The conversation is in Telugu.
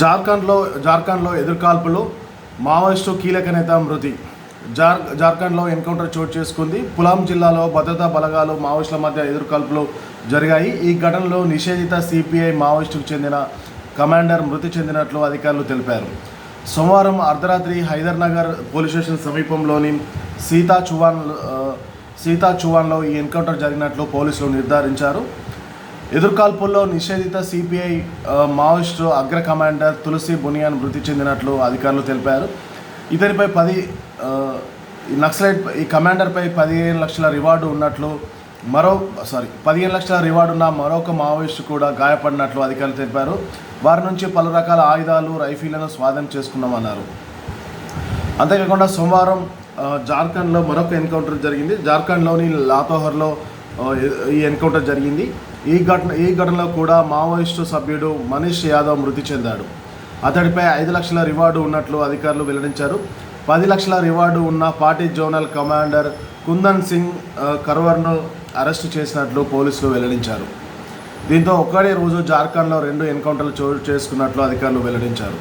జార్ఖండ్లో జార్ఖండ్లో ఎదుర్కాల్పులు మావోయిస్టు కీలక నేత మృతి. జార్ జార్ఖండ్లో ఎన్కౌంటర్ చోటు చేసుకుంది. పులాం జిల్లాలో భద్రతా బలగాలు మావోయిస్టుల మధ్య ఎదుర్కాల్పులు జరిగాయి. ఈ ఘటనలో నిషేధిత సిపిఐ మావోయిస్టుకు చెందిన కమాండర్ మృతి చెందినట్లు అధికారులు తెలిపారు. సోమవారం అర్ధరాత్రి హైదర్ నగర్ పోలీస్ స్టేషన్ సమీపంలోని సీతా చువాన్ సీతా చువాన్లో ఈ ఎన్కౌంటర్ జరిగినట్లు పోలీసులు నిర్ధారించారు. ఎదుర్కాల్పుల్లో నిషేధిత సిపిఐ మావోయిస్టు అగ్ర కమాండర్ తులసి బునియాన్ మృతి చెందినట్లు అధికారులు తెలిపారు. ఇతనిపై పది ఈ నక్సలైట్ ఈ కమాండర్పై పదిహేను లక్షల రివార్డు ఉన్నట్లు మరో సారీ పదిహేను లక్షల రివార్డు ఉన్న మరొక మావోయిస్టు కూడా గాయపడినట్లు అధికారులు తెలిపారు. వారి నుంచి పలు రకాల ఆయుధాలు రైఫిళ్ళను స్వాధీనం చేసుకున్నామన్నారు. అంతేకాకుండా సోమవారం జార్ఖండ్లో మరొక ఎన్కౌంటర్ జరిగింది. జార్ఖండ్లోని లాతోహర్లో ఈ ఎన్కౌంటర్ జరిగింది. ఈ ఘటన ఈ ఘటనలో కూడా మావోయిస్టు సభ్యుడు మనీష్ యాదవ్ మృతి చెందాడు. అతడిపై ఐదు లక్షల రివార్డు ఉన్నట్లు అధికారులు వెల్లడించారు. పది లక్షల రివార్డు ఉన్న party zonal commander Kundan Singh కర్వర్ను arrest చేసినట్లు పోలీసులు వెల్లడించారు. దీంతో ఒక్కడే రోజు జార్ఖండ్లో రెండు ఎన్కౌంటర్లు చోటు చేసుకున్నట్లు అధికారులు వెల్లడించారు.